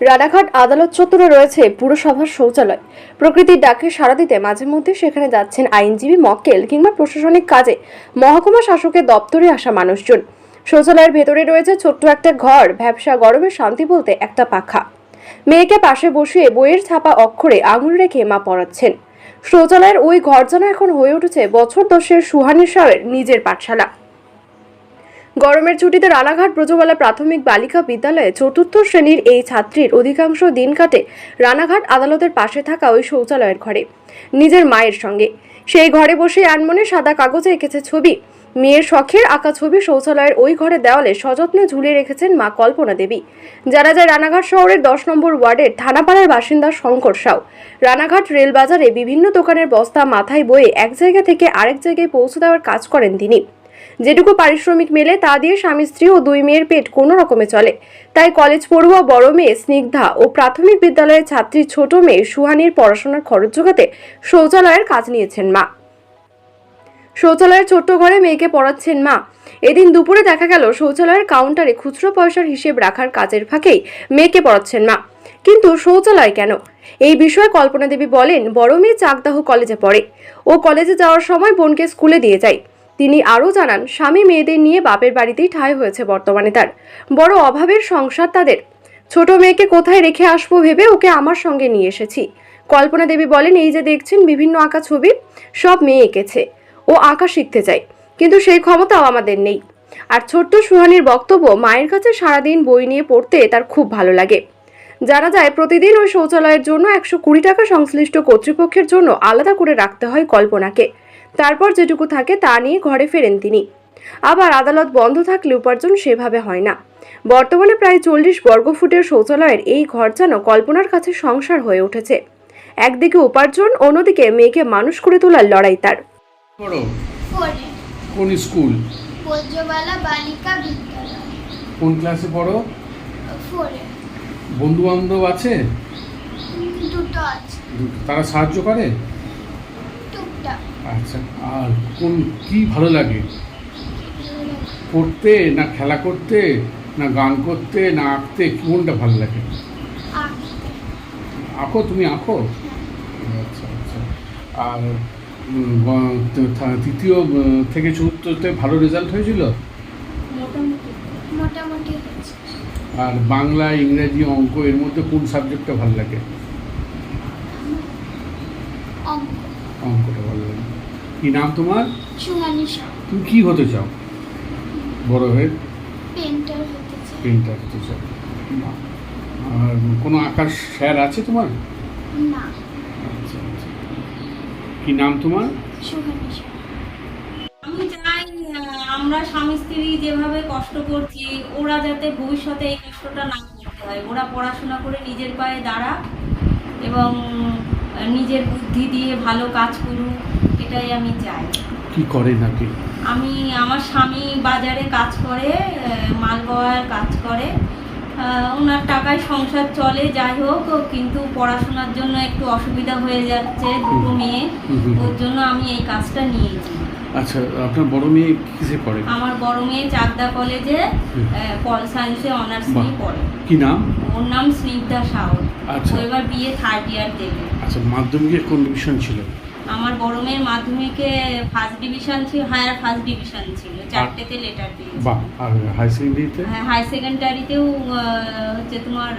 রানাঘাট আদালত চত্বরে রয়েছে পুরসভার শৌচালয়। প্রকৃতির ডাকে সাড়া দিতে মাঝে মধ্যে সেখানে যাচ্ছেন আইনজীবী মক্কেল কিংবা প্রশাসনিক কাজে মহকুমা শাসকের দপ্তরে আসা মানুষজন। শৌচালয়ের ভেতরে রয়েছে ছোট্ট একটা ঘর, ব্যবসা, গরমে শান্তি বলতে একটা পাখা। মেয়েকে পাশে বসিয়ে বইয়ের ছাপা অক্ষরে আঙুল রেখে মা পড়াচ্ছেন। শৌচালয়ের ওই ঘর যেন এখন হয়ে উঠেছে বছর দশের সুহানি সাহের নিজের পাঠশালা। গরমের ছুটিতে রানাঘাট ব্রজবালা প্রাথমিক বালিকা বিদ্যালয়ে চতুর্থ শ্রেণির এই ছাত্রীর অধিকাংশ দিন কাটে রানাঘাট আদালতের পাশে থাকা ওই শৌচালয়ের ঘরে। নিজের মায়ের সঙ্গে। সেই ঘরে বসে আনমনে সাদা কাগজে এঁকেছে ছবি। মেয়ের শখের আঁকা ছবি শৌচালয়ের ওই ঘরে দেওয়ালে সযত্নে ঝুলিয়ে রেখেছেন মা কল্পনা দেবী। জানা যায়, রানাঘাট শহরের দশ নম্বর ওয়ার্ডের থানাপাড়ার বাসিন্দা শঙ্কর সাউ। রানাঘাট রেলবাজারে বিভিন্ন দোকানের বস্তা, মাথায় বয়ে এক জায়গা থেকে আরেক জায়গায় পৌঁছে দেওয়ার কাজ করেন তিনি। যেটুকু পারিশ্রমিক মেলে তা দিয়ে স্বামী, স্ত্রী ও দুই মেয়ের পেট কোনো রকমে চলে। তাই কলেজ পড়ুয়া, বড় মেয়ে, স্নিগ্ধা ও প্রাথমিক বিদ্যালয়ের ছাত্রী ছোট মেয়ে সুহানির পড়াশোনার খরচ যোগাতে শৌচালয়ের কাজ নিয়েছেন মা। শৌচালয়ের ছোট্ট ঘরে মেয়েকে পড়াচ্ছেন মা। এদিন দুপুরে দেখা গেল শৌচালয়ের কাউন্টারে খুচরো পয়সার হিসেব রাখার কাজের ফাঁকেই মেয়েকে পড়াচ্ছেন মা। কিন্তু শৌচালয় কেন? এই বিষয়ে কল্পনা দেবী বলেন, বড় মেয়ে চাকদাহ কলেজে পড়ে। ও কলেজে যাওয়ার সময় বোনকে স্কুলে দিয়ে যায়। তিনি আরও জানান, স্বামী মেয়েদের নিয়ে বাপের বাড়িতেই ঠাঁই হয়েছে বর্তমানে তার। বড় অভাবের সংসার তাদের। ছোট মেয়েকে কোথায় রেখে আসব ভেবে ওকে আমার সঙ্গে নিয়ে এসেছি। কল্পনা দেবী বলেন, এই যে দেখছেন বিভিন্ন আঁকা ছবি, সব মেয়ে এঁকেছে। ও আঁকা শিখতে চাই কিন্তু সেই ক্ষমতাও আমাদের নেই। আর ছোট্ট সুহানির বক্তব্য, মায়ের কাছে সারাদিন বই নিয়ে পড়তে তার খুব ভালো লাগে। জানা যায়, প্রতিদিন ওই শৌচালয়ের জন্য একশো কুড়ি টাকা সংশ্লিষ্ট কর্তৃপক্ষের জন্য আলাদা করে রাখতে হয় কল্পনাকে। তারপর যেটুকু থাকে তা নিয়ে ঘরে ফেরেন তিনি। আবার আদালত বন্ধ থাকলে উপার্জন সেভাবে হয় না। বর্তমানে প্রায় চল্লিশ বর্গফুটের শৌচালয়ের এই ঘর যেন কল্পনার কাছে সংসার হয়ে উঠেছে। একদিকে উপার্জন অন্যদিকে মেয়েকে মানুষ করে তোলার লড়াই তার। কোন স্কুল? বালিকা বিদ্যালয়। কোন ক্লাসে পড়ো? ফোরে। বন্ধু বান্ধব আছে? দুটো আছে। তারা সাহায্য করে? টুকটাক। আচ্ছা আর কোন কি ভালো লাগে? পড়তে না খেলা করতে না গান করতে না আঁকতে কোনটা ভালো লাগে? আঁকো তুমি আঁকো? আচ্ছা আচ্ছা। আর তৃতীয় থেকে চতুর্থতে ভালো রেজাল্ট হয়েছিল? আর বাংলা ইংরেজি অঙ্ক এর মধ্যে কোন সাবজেক্টটা ভালো লাগে? অঙ্কটা ভালো কি নাম তোমার? সুহানি তুমি কি হতে চাও? বড় হয়ে? পেন্টার হতে চাই। পেন্টার হতে চাও। আর কোনো আঁকার স্যার আছে তোমার? না। আচ্ছা আচ্ছা। কি নাম তোমার? আমি চাই আহ, আমরা স্বামী স্ত্রী যেভাবে কষ্ট করছি ওরা যাতে ভবিষ্যতে এই কষ্টটা না করতে হয়। ওরা পড়াশোনা করে নিজের পায়ে দাঁড়া এবং নিজের বুদ্ধি দিয়ে ভালো কাজ করুক। এটাই আমি চাই। কি করে নাকি আমি আমার স্বামী বাজারে কাজ করে আহ, মালগোয়ার কাজ করে। ওনার টাকায় সংসার চলে যাই হোক কিন্তু পড়াশোনার জন্য একটু অসুবিধা হয়ে যাচ্ছে দুটো মেয়ে। ওর জন্য আমি এই কাজটা নিয়েছি আচ্ছা আপনার বড় মেয়ে কিসে পড়ে? আমার বড় মেয়ে চাকদা কলেজে। পল সায়েন্সে অনার্স নিয়ে পড়ে। কি নাম? ওর নাম স্নিগ্ধা সাউ। আচ্ছা। এবার বিয়ে থার্ড ইয়ার দেবে। আচ্ছা মাধ্যমিকে কোন ডিভিশন ছিল? আমার বড় মেয়ের মাধ্যমিকে ফার্স্ট ডিভিশন ছিল হায়ার ফার্স্ট ডিভিশন ছিল চারটেতে লেটার পেয়েছে বাহ আর হাই সেকেন্ডারিতে হ্যাঁ হাই সেকেন্ডারিতেও হচ্ছে তোমার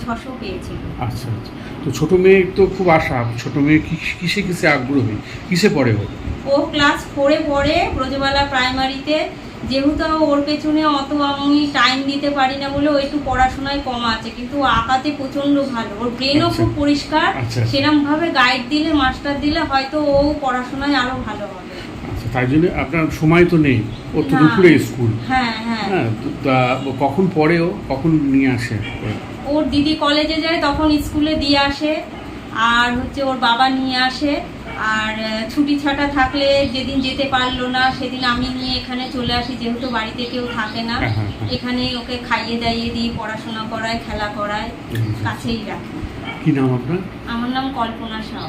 ছশো পেয়েছিল। আচ্ছা আচ্ছা। তো ছোট মেয়ে তো খুব আশা ছোট মেয়ে কি- কিসে কিসে আগ্রহী? কিসে পড়ে ও? ও ক্লাস ফোরে পড়ে ব্রজবালা প্রাইমারিতে যেহেতু ওর পেছনে অত আমি টাইম দিতে পারি না বলে ও একটু পড়াশোনায় কম আছে কিন্তু আঁকাতে প্রচণ্ড ভালো। ওর ব্রেনও আচ্ছা। খুব পরিষ্কার। আচ্ছা। সেরকম ভাবে গাইড দিলে মাস্টার দিলে হয়তো ও পড়াশোনায় আরও ভালো হবে। আচ্ছা তাই জন্য আপনার সময় তো নেই। ও তো দুপুরে স্কুল হ্যাঁ হ্যাঁ। হ্যাঁ তা কখন পড়ে ও? কখন নিয়ে আসে? ওর দিদি কলেজে যায় তখন স্কুলে দিয়ে আসে। আর হচ্ছে ওর বাবা নিয়ে আসে। আর ছুটি ছাটা থাকলে যেদিন যেতে পারল না সেদিন আমি নিয়ে এখানে চলে আসি যেহেতু বাড়িতে কেউ থাকে না। হ্যাঁ, হ্যাঁ, হ্যাঁ। এখানে ওকে খাইয়ে দাইয়ে দিই পড়াশোনা করায় খেলা করায় কাছেই রাখি। কি নাম আপনার? আমার নাম কল্পনা সাউ।